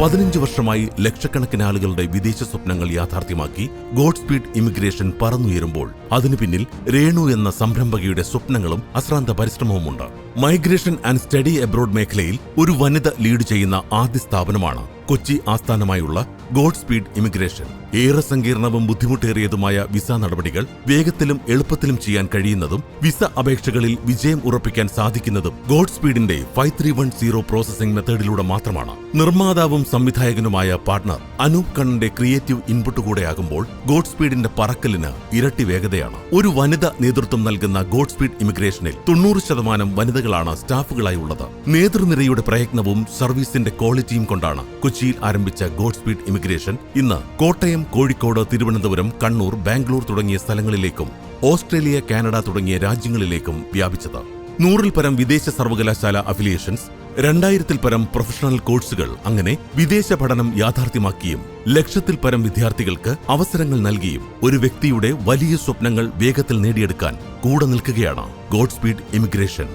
പതിനഞ്ച് വർഷമായി ലക്ഷക്കണക്കിന് ആളുകളുടെ വിദേശ സ്വപ്നങ്ങൾ യാഥാർത്ഥ്യമാക്കി ഗോഡ് സ്പീഡ് ഇമിഗ്രേഷൻ പറന്നുയരുമ്പോൾ അതിനു പിന്നിൽ രേണു എന്ന സംരംഭകയുടെ സ്വപ്നങ്ങളും അശ്രാന്ത പരിശ്രമവുമുണ്ട്. മൈഗ്രേഷൻ ആൻഡ് സ്റ്റഡി എബ്രോഡ് മേഖലയിൽ ഒരു വനിത ലീഡ് ചെയ്യുന്ന ആദ്യ സ്ഥാപനമാണ് കൊച്ചി ആസ്ഥാനമായുള്ള ഗോഡ് സ്പീഡ് ഇമിഗ്രേഷൻ. ഏറെ സങ്കീർണവും ബുദ്ധിമുട്ടേറിയതുമായ വിസ നടപടികൾ വേഗത്തിലും എളുപ്പത്തിലും ചെയ്യാൻ കഴിയുന്നതും വിസ അപേക്ഷകളിൽ വിജയം ഉറപ്പിക്കാൻ സാധിക്കുന്നതും God സ്പീഡിന്റെ five three one zero processing മെത്തേഡിലൂടെ മാത്രമാണ്. നിർമ്മാതാവും സംവിധായകനുമായ പാർട്ണർ അനൂപ് കണ്ണന്റെ ക്രിയേറ്റീവ് ഇൻപുട്ട് കൂടെയാകുമ്പോൾ ഗോഡ് സ്പീഡിന്റെ പറക്കലിന് ഇരട്ടി വേഗതയാണ്. ഒരു വനിത നേതൃത്വം നൽകുന്ന ഗോഡ് സ്പീഡ് ഇമിഗ്രേഷനിൽ തൊണ്ണൂറ് ശതമാനം വനിതകളാണ് സ്റ്റാഫുകളായി ഉള്ളത്. നേതൃനിരയുടെ പ്രയത്നവും സർവീസിന്റെ ക്വാളിറ്റിയും കൊണ്ടാണ് കൊച്ചിയിൽ ആരംഭിച്ച ഗോഡ് സ്പീഡ് ഇമിഗ്രേഷൻ ഇന്ന് കോട്ടയം കോഴിക്കോട് തിരുവനന്തപുരം കണ്ണൂർ ബാംഗ്ലൂർ തുടങ്ങിയ സ്ഥലങ്ങളിലേക്കും ഓസ്ട്രേലിയ കാനഡ തുടങ്ങിയ രാജ്യങ്ങളിലേക്കും വ്യാപിച്ചത്. നൂറിൽ പരം വിദേശ സർവകലാശാല അഫിലിയേഷൻസ് രണ്ടായിരത്തിൽ പരം പ്രൊഫഷണൽ കോഴ്സുകൾ അങ്ങനെ വിദേശ പഠനം യാഥാർത്ഥ്യമാക്കിയും ലക്ഷത്തിൽ പരം വിദ്യാർത്ഥികൾക്ക് അവസരങ്ങൾ നൽകിയും ഒരു വ്യക്തിയുടെ വലിയ സ്വപ്നങ്ങൾ വേഗത്തിൽ നേടിയെടുക്കാൻ കൂടെ നിൽക്കുകയാണ് ഗോഡ് സ്പീഡ് ഇമിഗ്രേഷൻ.